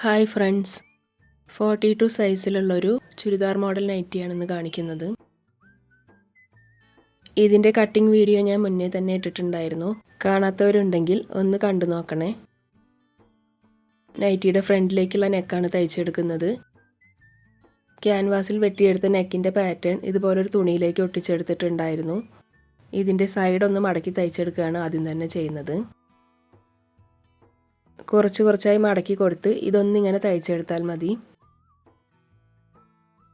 Hi friends. Forty two സൈസിലുള്ളൊരു churidar model നൈറ്റിയാണ് ഇന്ന് കാണിക്കുന്നത്. ഇതിന്റെ കട്ടിംഗ് വീഡിയോ ഞാൻ മുന്നേ തന്നെ ഇട്ടിട്ടുണ്ടായിരുന്നു. കാണാത്തവരുണ്ടെങ്കിൽ ഒന്ന് കണ്ടു നോക്കണേ. നൈറ്റിയുടെ ഫ്രണ്ടിലേക്കുള്ള നെക്കാണ് തയ്ച്ചെടുക്കുന്നത്. ക്യാൻവാസിൽ വെട്ടിയെടുത്ത നെക്കിന്റെ പാറ്റേൺ ഇതുപോലൊരു തുണിയിലേക്ക് ഒട്ടിച്ചെടുത്തിട്ടുണ്ടായിരുന്നു. ഇതിന്റെ ഒന്ന് മടക്കി തയ്ച്ചെടുക്കുകയാണ് ആദ്യം തന്നെ ചെയ്യുന്നത്. കുറച്ച് കുറച്ചായി മടക്കി കൊടുത്ത് ഇതൊന്നിങ്ങനെ തയ്ച്ചെടുത്താൽ മതി.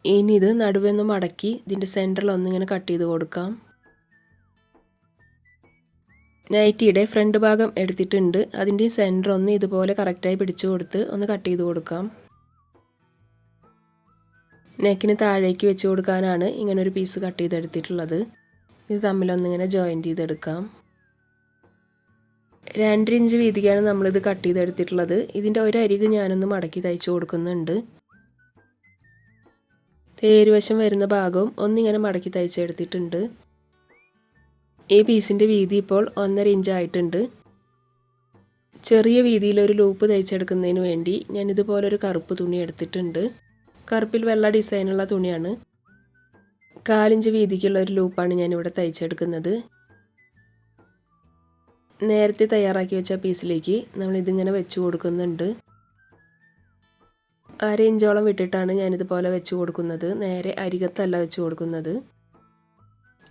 ഇനി ഇത് നടുവെന്ന് മടക്കി ഇതിന്റെ സെന്ററിൽ ഒന്നിങ്ങനെ കട്ട് ചെയ്ത് കൊടുക്കാം. നൈറ്റിയുടെ ഫ്രണ്ട് ഭാഗം എടുത്തിട്ടുണ്ട്. അതിന്റെ സെന്റർ ഒന്ന് ഇതുപോലെ കറക്റ്റായി പിടിച്ചു കൊടുത്ത് ഒന്ന് കട്ട് ചെയ്ത് കൊടുക്കാം. നെക്കിന് താഴേക്ക് വെച്ച് കൊടുക്കാനാണ് ഇങ്ങനെ ഒരു പീസ് കട്ട് ചെയ്തെടുത്തിട്ടുള്ളത്. ഇത് തമ്മിലൊന്നിങ്ങനെ ജോയിന്റ് ചെയ്തെടുക്കാം. രണ്ടര ഇഞ്ച് വീതിക്കാണ് നമ്മളിത് കട്ട് ചെയ്തെടുത്തിട്ടുള്ളത്. ഇതിന്റെ ഒരരിക് ഞാനൊന്ന് മടക്കി തയ്ച്ചു കൊടുക്കുന്നുണ്ട്. തേരുവശം വരുന്ന ഭാഗവും ഒന്നിങ്ങനെ മടക്കി തയ്ച്ചെടുത്തിട്ടുണ്ട്. ഈ പീസിന്റെ വീതി ഇപ്പോൾ ഒന്നര ഇഞ്ച് ആയിട്ടുണ്ട്. ചെറിയ വീതിയിലൊരു ലൂപ്പ് തയ്ച്ചെടുക്കുന്നതിന് വേണ്ടി ഞാൻ ഇതുപോലൊരു കറുപ്പ് തുണി എടുത്തിട്ടുണ്ട്. കറുപ്പിൽ വെള്ള ഡിസൈനുള്ള തുണിയാണ്. കാലിഞ്ച് വീതിക്കുള്ള ഒരു ലൂപ്പാണ് ഞാനിവിടെ തയ്ച്ചെടുക്കുന്നത്. നേരത്തെ തയ്യാറാക്കി വെച്ച പീസിലേക്ക് നമ്മൾ ഇതിങ്ങനെ വെച്ച് കൊടുക്കുന്നുണ്ട്. അര ഇഞ്ചോളം വിട്ടിട്ടാണ് ഞാനിതുപോലെ വെച്ച് കൊടുക്കുന്നത്. നേരെ അരികത്തല്ല വെച്ച് കൊടുക്കുന്നത്.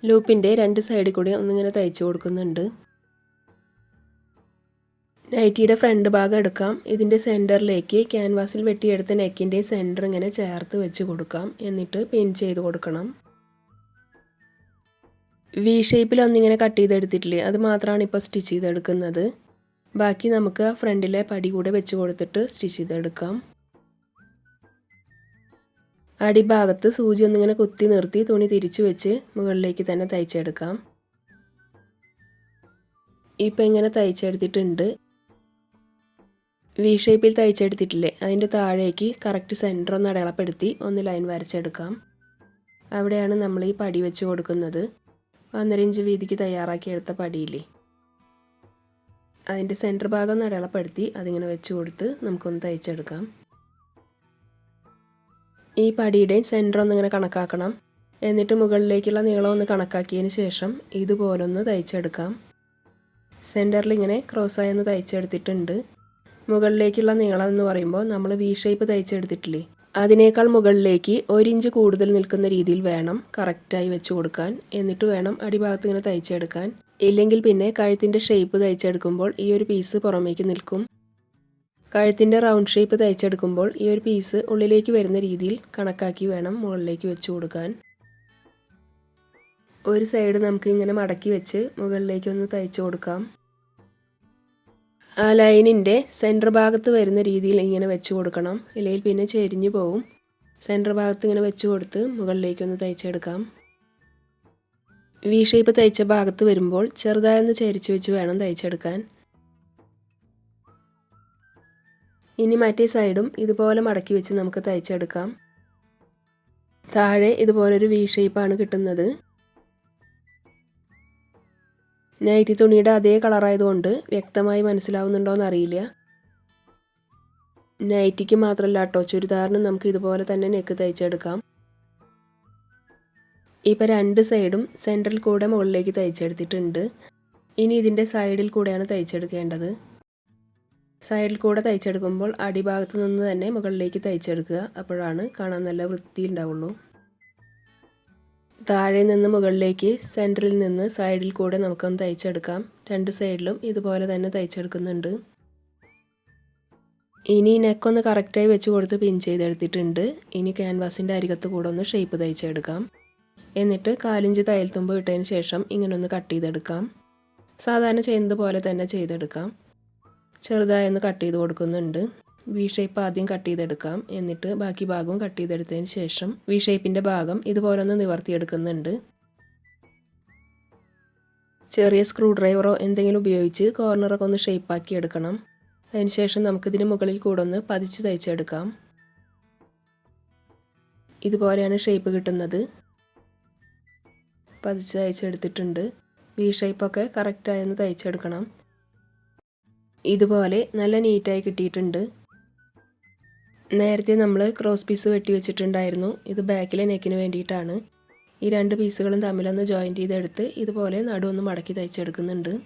ലൂപ്പിന്റെ രണ്ട് സൈഡിൽ കൂടി ഒന്നിങ്ങനെ തയ്ച്ചു കൊടുക്കുന്നുണ്ട്. നൈറ്റിയുടെ ഫ്രണ്ട് ഭാഗം എടുക്കാം. ഇതിന്റെ സെന്ററിലേക്ക് ക്യാൻവാസിൽ വെട്ടിയെടുത്ത നെക്കിന്റെ സെന്റർ ഇങ്ങനെ ചേർത്ത് വെച്ച് കൊടുക്കാം. എന്നിട്ട് പിൻ ചെയ്ത് കൊടുക്കണം. വി ഷേപ്പിൽ ഒന്നിങ്ങനെ കട്ട് ചെയ്തെടുത്തിട്ടില്ലേ? അത് മാത്രമാണ് ഇപ്പോൾ സ്റ്റിച്ച് ചെയ്തെടുക്കുന്നത്. ബാക്കി നമുക്ക് ആ ഫ്രണ്ടിലെ പടി കൂടെ വെച്ച് കൊടുത്തിട്ട് സ്റ്റിച്ച് ചെയ്തെടുക്കാം. അടിഭാഗത്ത് സൂചി ഒന്നിങ്ങനെ കുത്തി നിർത്തി തുണി തിരിച്ചു വെച്ച് മുകളിലേക്ക് തന്നെ തയ്ച്ചെടുക്കാം. ഇപ്പം ഇങ്ങനെ തയ്ച്ചെടുത്തിട്ടുണ്ട്. വി ഷേപ്പിൽ തയ്ച്ചെടുത്തിട്ടില്ലേ? അതിന്റെ താഴേക്ക് കറക്റ്റ് സെന്റർ ഒന്ന് അടയാളപ്പെടുത്തി ഒന്ന് ലൈൻ വരച്ചെടുക്കാം. അവിടെയാണ് നമ്മൾ ഈ പടി വെച്ച് കൊടുക്കുന്നത്. ഒന്നര ഇഞ്ച് വീതിക്ക് തയ്യാറാക്കിയെടുത്ത പടിയില്ലേ? അതിന്റെ സെന്റർ ഭാഗം അടയാളപ്പെടുത്തി അതിങ്ങനെ വെച്ച് കൊടുത്ത് നമുക്കൊന്ന് തയ്ച്ചെടുക്കാം. ഈ പടിയുടെയും സെന്റർ ഒന്നിങ്ങനെ കണക്കാക്കണം. എന്നിട്ട് മുകളിലേക്കുള്ള നീളം ഒന്ന് കണക്കാക്കിയതിന് ശേഷം ഇതുപോലൊന്ന് തയ്ച്ചെടുക്കാം. സെന്ററിൽ ഇങ്ങനെ ക്രോസായി ഒന്ന് തയ്ച്ചെടുത്തിട്ടുണ്ട്. മുകളിലേക്കുള്ള നീളം എന്ന് പറയുമ്പോൾ നമ്മൾ വി ഷേപ്പ് തയ്ച്ചെടുത്തിട്ടില്ലേ? അതിനേക്കാൾ മുകളിലേക്ക് ഒരിഞ്ച് കൂടുതൽ നിൽക്കുന്ന രീതിയിൽ വേണം കറക്റ്റായി വെച്ച് കൊടുക്കാൻ. എന്നിട്ട് വേണം അടിഭാഗത്ത് ഇങ്ങനെ തയ്ച്ചെടുക്കാൻ. ഇല്ലെങ്കിൽ പിന്നെ കഴുത്തിന്റെ ഷേപ്പ് തയ്ച്ചെടുക്കുമ്പോൾ ഈ ഒരു പീസ് പുറമേക്ക് നിൽക്കും. കഴുത്തിന്റെ റൗണ്ട് ഷേപ്പ് തയ്ച്ചെടുക്കുമ്പോൾ ഈ ഒരു പീസ് ഉള്ളിലേക്ക് വരുന്ന രീതിയിൽ കണക്കാക്കി വേണം മുകളിലേക്ക് വെച്ച് കൊടുക്കാൻ. ഒരു സൈഡ് നമുക്ക് ഇങ്ങനെ മടക്കി വെച്ച് മുകളിലേക്ക് ഒന്ന് തയ്ച്ചു കൊടുക്കാം. ആ ലൈനിന്റെ സെന്റർ ഭാഗത്ത് വരുന്ന രീതിയിൽ ഇങ്ങനെ വെച്ച് കൊടുക്കണം. ഇല്ലെങ്കിൽ പിന്നെ ചെരിഞ്ഞു പോവും. സെന്റർ ഭാഗത്ത് ഇങ്ങനെ വെച്ച് കൊടുത്ത് മുകളിലേക്കൊന്ന് തയ്ച്ചെടുക്കാം. വി ഷേപ്പ് തയ്ച്ച ഭാഗത്ത് വരുമ്പോൾ ചെറുതായൊന്ന് ചരിച്ചു വെച്ച് വേണം തയ്ച്ചെടുക്കാൻ. ഇനി മറ്റേ സൈഡും ഇതുപോലെ മടക്കി വെച്ച് നമുക്ക് തയ്ച്ചെടുക്കാം. താഴെ ഇതുപോലൊരു വി ഷേപ്പാണ് കിട്ടുന്നത്. നൈറ്റി തുണിയുടെ അതേ കളറായതുകൊണ്ട് വ്യക്തമായി മനസ്സിലാവുന്നുണ്ടോയെന്ന് അറിയില്ല നൈറ്റിക്ക് മാത്രമല്ല കേട്ടോ ചുരിദാറിന് നമുക്ക് ഇതുപോലെ തന്നെ നെക്ക് തയ്ച്ചെടുക്കാം. ഇപ്പോൾ രണ്ട് സൈഡും സെൻട്രൽ കൂടെ മുകളിലേക്ക് തയ്ച്ചെടുത്തിട്ടുണ്ട്. ഇനി ഇതിന്റെ സൈഡിൽ കൂടെയാണ് തയ്ച്ചെടുക്കേണ്ടത്. സൈഡിൽ കൂടെ തയ്ച്ചെടുക്കുമ്പോൾ അടിഭാഗത്ത് നിന്ന് തന്നെ മുകളിലേക്ക് തയ്ച്ചെടുക്കുക. അപ്പോഴാണ് കാണാൻ നല്ല വൃത്തി ഉണ്ടാവുള്ളൂ താഴെ നിന്ന് മുകളിലേക്ക് സെന്ററിൽ നിന്ന് സൈഡിൽ കൂടെ നമുക്കൊന്ന് തയ്ച്ചെടുക്കാം. രണ്ട് സൈഡിലും ഇതുപോലെ തന്നെ തയ്ച്ചെടുക്കുന്നുണ്ട്. ഇനി നെക്കൊന്ന് കറക്റ്റായി വെച്ച് കൊടുത്ത് പിൻ ചെയ്തെടുത്തിട്ടുണ്ട്. ഇനി ക്യാൻവാസിന്റെ അരികത്ത് കൂടെ ഒന്ന് ഷേപ്പ് തയ്ച്ചെടുക്കാം. എന്നിട്ട് കാലിഞ്ച് തയ്യൽ തുമ്പ് ഇട്ടതിന് ശേഷം ഇങ്ങനെ ഒന്ന് കട്ട് ചെയ്തെടുക്കാം. സാധാരണ ചെയ്യുന്നത് പോലെ തന്നെ ചെയ്തെടുക്കാം. ചെറുതായൊന്ന് കട്ട് ചെയ്ത് കൊടുക്കുന്നുണ്ട്. വി ഷേപ്പ് ആദ്യം കട്ട് ചെയ്തെടുക്കാം. എന്നിട്ട് ബാക്കി ഭാഗവും കട്ട് ചെയ്തെടുത്തതിന് ശേഷം വി ഷേപ്പിന്റെ ഭാഗം ഇതുപോലെ ഒന്ന് നിവർത്തിയെടുക്കുന്നുണ്ട്. ചെറിയ സ്ക്രൂ ഡ്രൈവറോ എന്തെങ്കിലും ഉപയോഗിച്ച് കോർണറൊക്കെ ഒന്ന് ഷേപ്പാക്കി എടുക്കണം. അതിനുശേഷം നമുക്കിതിന് മുകളിൽ കൂടെ ഒന്ന് പതിച്ച് തയ്ച്ചെടുക്കാം. ഇതുപോലെയാണ് ഷേപ്പ് കിട്ടുന്നത്. പതിച്ച് തയ്ച്ചെടുത്തിട്ടുണ്ട്. വി ഷേപ്പൊക്കെ കറക്റ്റായി ഒന്ന് തയ്ച്ചെടുക്കണം. ഇതുപോലെ നല്ല നീറ്റായി കിട്ടിയിട്ടുണ്ട്. നേരത്തെ നമ്മൾ ക്രോസ് പീസ് വെട്ടി വെച്ചിട്ടുണ്ടായിരുന്നു. ഇത് ബാക്കിലെ നെക്കിന് വേണ്ടിയിട്ടാണ്. ഈ രണ്ട് പീസുകളും തമ്മിലൊന്ന് ജോയിന്റ് ചെയ്തെടുത്ത് ഇതുപോലെ നടുവൊന്ന് മടക്കി തയ്ച്ചെടുക്കുന്നുണ്ട്.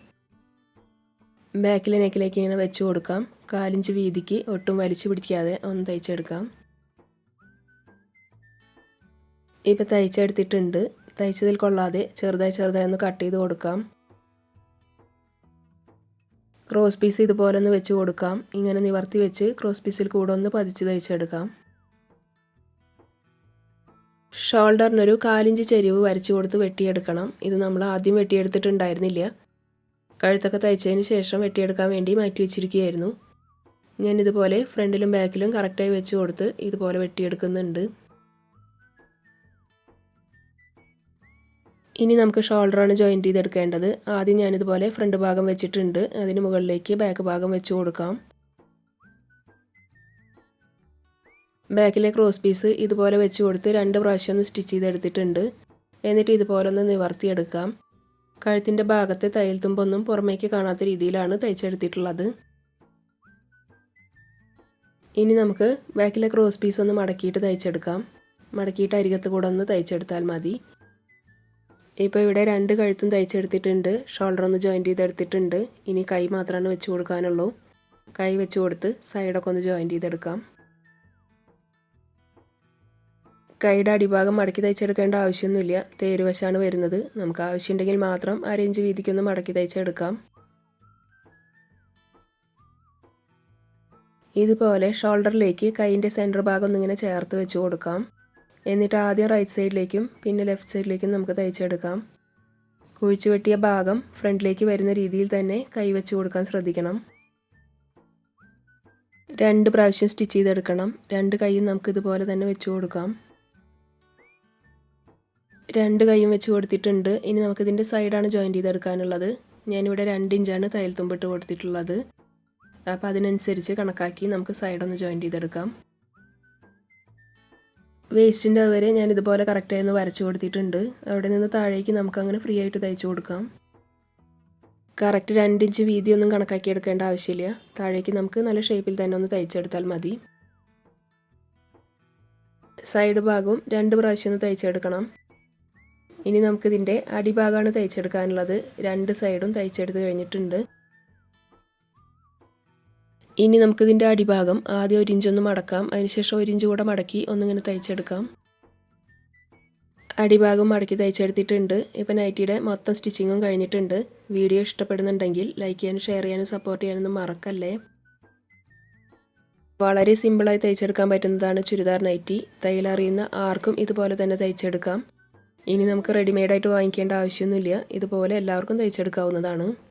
ബാക്കിലെ നെക്കിലേക്ക് ഇങ്ങനെ വെച്ച് കൊടുക്കാം. കാലിഞ്ച് വീതിക്ക് ഒട്ടും വലിച്ചു പിടിക്കാതെ ഒന്ന് തയ്ച്ചെടുക്കാം. ഇപ്പം തയ്ച്ചെടുത്തിട്ടുണ്ട്. തയ്ച്ചതിൽ കൊള്ളാതെ ചെറുതായി ചെറുതായി ഒന്ന് കട്ട് ചെയ്ത് കൊടുക്കാം. ക്രോസ് പീസ് ഇതുപോലെ ഒന്ന് വെച്ച് കൊടുക്കാം. ഇങ്ങനെ നിവർത്തി വെച്ച് ക്രോസ് പീസിൽ കൂടെ ഒന്ന് പതിച്ച് തയ്ച്ചെടുക്കാം. ഷോൾഡറിനൊരു കാലിഞ്ച് ചെരിവ് വരച്ചു കൊടുത്ത് വെട്ടിയെടുക്കണം. ഇത് നമ്മൾ ആദ്യം വെട്ടിയെടുത്തിട്ടുണ്ടായിരുന്നില്ല. കഴുത്തൊക്കെ തയ്ച്ചതിന് ശേഷം വെട്ടിയെടുക്കാൻ വേണ്ടി മാറ്റി വെച്ചിരിക്കുകയായിരുന്നു. ഞാൻ ഇതുപോലെ ഫ്രണ്ടിലും ബാക്കിലും കറക്റ്റായി വെച്ച് കൊടുത്ത് ഇതുപോലെ വെട്ടിയെടുക്കുന്നുണ്ട്. ഇനി നമുക്ക് ഷോൾഡറാണ് ജോയിന്റ് ചെയ്തെടുക്കേണ്ടത്. ആദ്യം ഞാനിതുപോലെ ഫ്രണ്ട് ഭാഗം വെച്ചിട്ടുണ്ട്. അതിന് മുകളിലേക്ക് ബാക്ക് ഭാഗം വെച്ച് കൊടുക്കാം. ബാക്കിലെ ക്രോസ് പീസ് ഇതുപോലെ വെച്ച് കൊടുത്ത് രണ്ട് പ്രാവശ്യം ഒന്ന് സ്റ്റിച്ച് ചെയ്തെടുത്തിട്ടുണ്ട്. എന്നിട്ട് ഇതുപോലെ ഒന്ന് നിവർത്തിയെടുക്കാം. കഴുത്തിന്റെ ഭാഗത്തെ തയ്യൽ തുമ്പൊന്നും പുറമേക്ക് കാണാത്ത രീതിയിലാണ് തയ്ച്ചെടുത്തിട്ടുള്ളത്. ഇനി നമുക്ക് ബാക്കിലെ ക്രോസ് പീസ് ഒന്ന് മടക്കിയിട്ട് തയ്ച്ചെടുക്കാം. മടക്കിയിട്ട് അരികത്ത് കൂടെ ഒന്ന് തയ്ച്ചെടുത്താൽ മതി. ഇപ്പോൾ ഇവിടെ രണ്ട് കഴുത്തും തയ്ച്ചെടുത്തിട്ടുണ്ട്. ഷോൾഡർ ഒന്ന് ജോയിന്റ് ചെയ്തെടുത്തിട്ടുണ്ട്. ഇനി കൈ മാത്രമാണ് വെച്ച് കൊടുക്കാനുള്ളൂ. കൈ വെച്ച് കൊടുത്ത് സൈഡൊക്കെ ഒന്ന് ജോയിന്റ് ചെയ്തെടുക്കാം. കൈയുടെ അടിഭാഗം മടക്കി തയ്ച്ചെടുക്കേണ്ട ആവശ്യമൊന്നുമില്ല. തേരുവശാണ് വരുന്നത്. നമുക്ക് ആവശ്യമുണ്ടെങ്കിൽ മാത്രം അരയിഞ്ച് വീതിക്കൊന്ന് മടക്കി തയ്ച്ചെടുക്കാം. ഇതുപോലെ ഷോൾഡറിലേക്ക് കൈയിന്റെ സെന്റർ ഭാഗം ഒന്നിങ്ങനെ ചേർത്ത് വെച്ച് കൊടുക്കാം. എന്നിട്ട് ആദ്യം റൈറ്റ് സൈഡിലേക്കും പിന്നെ ലെഫ്റ്റ് സൈഡിലേക്കും നമുക്ക് തയ്ച്ചെടുക്കാം. കുഴിച്ചു വെട്ടിയ ഭാഗം ഫ്രണ്ടിലേക്ക് വരുന്ന രീതിയിൽ തന്നെ കൈവച്ച് കൊടുക്കാൻ ശ്രദ്ധിക്കണം. രണ്ട് പ്രാവശ്യം സ്റ്റിച്ച് ചെയ്തെടുക്കണം. രണ്ട് കൈയും നമുക്ക് ഇതുപോലെ തന്നെ വെച്ച് കൊടുക്കാം. രണ്ട് കൈയും വെച്ച് കൊടുത്തിട്ടുണ്ട്. ഇനി നമുക്കിതിന്റെ സൈഡാണ് ജോയിൻ ചെയ്തെടുക്കാനുള്ളത്. ഞാനിവിടെ രണ്ട് ഇഞ്ചാണ് തയ്യൽ തുമ്പിട്ട് കൊടുത്തിട്ടുള്ളത്. അപ്പോൾ അതിനനുസരിച്ച് കണക്കാക്കി നമുക്ക് സൈഡൊന്ന് ജോയിൻ ചെയ്തെടുക്കാം. വേസ്റ്റിന്റെ അതുവരെ ഞാൻ ഇതുപോലെ കറക്റ്റായി ഒന്ന് വരച്ചു കൊടുത്തിട്ടുണ്ട്. അവിടെ നിന്ന് താഴേക്ക് നമുക്ക് അങ്ങനെ ഫ്രീ ആയിട്ട് തയ്ച്ചു കൊടുക്കാം. കറക്റ്റ് രണ്ട് ഇഞ്ച് വീതിയൊന്നും കണക്കാക്കി എടുക്കേണ്ട ആവശ്യമില്ല. താഴേക്ക് നമുക്ക് നല്ല ഷേപ്പിൽ തന്നെ ഒന്ന് തയ്ച്ചെടുത്താൽ മതി. സൈഡ് ഭാഗവും രണ്ട് പ്രാവശ്യം ഒന്ന് തയ്ച്ചെടുക്കണം. ഇനി നമുക്കിതിന്റെ അടിഭാഗമാണ് തയ്ച്ചെടുക്കാനുള്ളത്. രണ്ട് സൈഡും തയ്ച്ചെടുത്ത് കഴിഞ്ഞിട്ടുണ്ട്. ഇനി നമുക്കിതിന്റെ അടിഭാഗം ആദ്യം ഒരു ഇഞ്ചൊന്ന് മടക്കാം. അതിനുശേഷം ഒരു ഇഞ്ച് കൂടെ മടക്കി ഒന്നിങ്ങനെ തയ്ച്ചെടുക്കാം. അടിഭാഗം മടക്കി തയ്ച്ചെടുത്തിട്ടുണ്ട്. ഇപ്പം നൈറ്റിയുടെ മൊത്തം സ്റ്റിച്ചിങ്ങും കഴിഞ്ഞിട്ടുണ്ട്. വീഡിയോ ഇഷ്ടപ്പെടുന്നുണ്ടെങ്കിൽ ലൈക്ക് ചെയ്യാനും ഷെയർ ചെയ്യാനും സപ്പോർട്ട് ചെയ്യാനൊന്നും മറക്കല്ലേ? വളരെ സിമ്പിളായി തയ്ച്ചെടുക്കാൻ പറ്റുന്നതാണ് ചുരിദാർ നൈറ്റി. തയ്യലറിയുന്ന ആർക്കും ഇതുപോലെ തന്നെ തയ്ച്ചെടുക്കാം. ഇനി നമുക്ക് റെഡിമെയ്ഡായിട്ട് വാങ്ങിക്കേണ്ട ആവശ്യമൊന്നുമില്ല. ഇതുപോലെ എല്ലാവർക്കും തയ്ച്ചെടുക്കാവുന്നതാണ്.